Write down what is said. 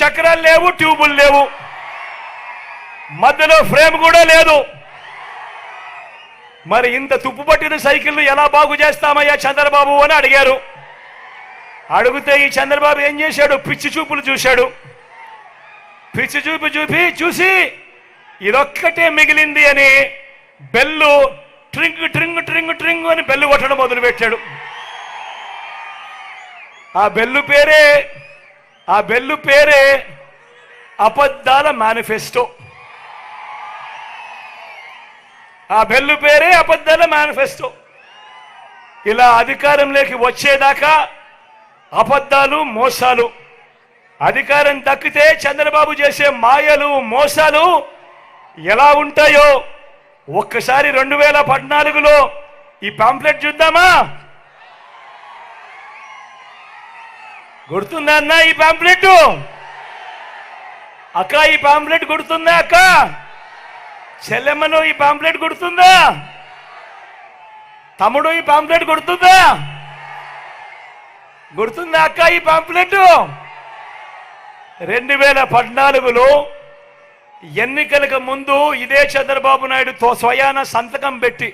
చక్రాలు లేవు ట్యూబులు లేవు. మధ్యలో ఫ్రేమ్ కూడా లేదు. మరి ఇంత తుప్పు పట్టిన సైకిల్ ఎలా బాగు చేస్తామయ్యా చంద్రబాబు అని అడిగారు. అడిగితే ఈ చంద్రబాబు ఏం చేశాడు? పిచ్చి చూపులు చూశాడు. పిచ్చి చూపు చూపి చూసి ఇదొక్కటే మిగిలింది అని బెల్లు ట్రింగ్ ట్రింగ్ ట్రింగ్ ట్రింగ్ అని బెల్లు కొట్టడం మొదలుపెట్టాడు. ఆ బెల్లు పేరే ఆ బెల్లు పేరే అబద్ధాల మేనిఫెస్టో. ఆ బెల్లు పేరే అబద్ధాల మేనిఫెస్టో. ఇలా అధికారంలోకి వచ్చేదాకా అబద్ధాలు మోసాలు. అధికారం దక్కితే చంద్రబాబు చేసే మాయలు మోసాలు ఎలా ఉంటాయో ఒక్కసారి రెండు వేల పద్నాలుగులో ఈ పాంప్లెట్ చూద్దామా? గుర్తుందా అన్న ఈ పాంప్లెట్? అక్క ఈ పాంప్లెట్ గుర్తుందా అక్క? చెల్లెమ్మను ఈ పాంప్లెట్ గుర్తుందా? తమ్ముడు ఈ పాంప్లెట్ గుర్తుందా? గుర్తుందా అక్క ఈ పాంప్లెట్? రెండు వేల పద్నాలుగులో ఎన్నికలకు ముందు ఇదే చంద్రబాబు నాయుడుతో స్వయాన సంతకం పెట్టి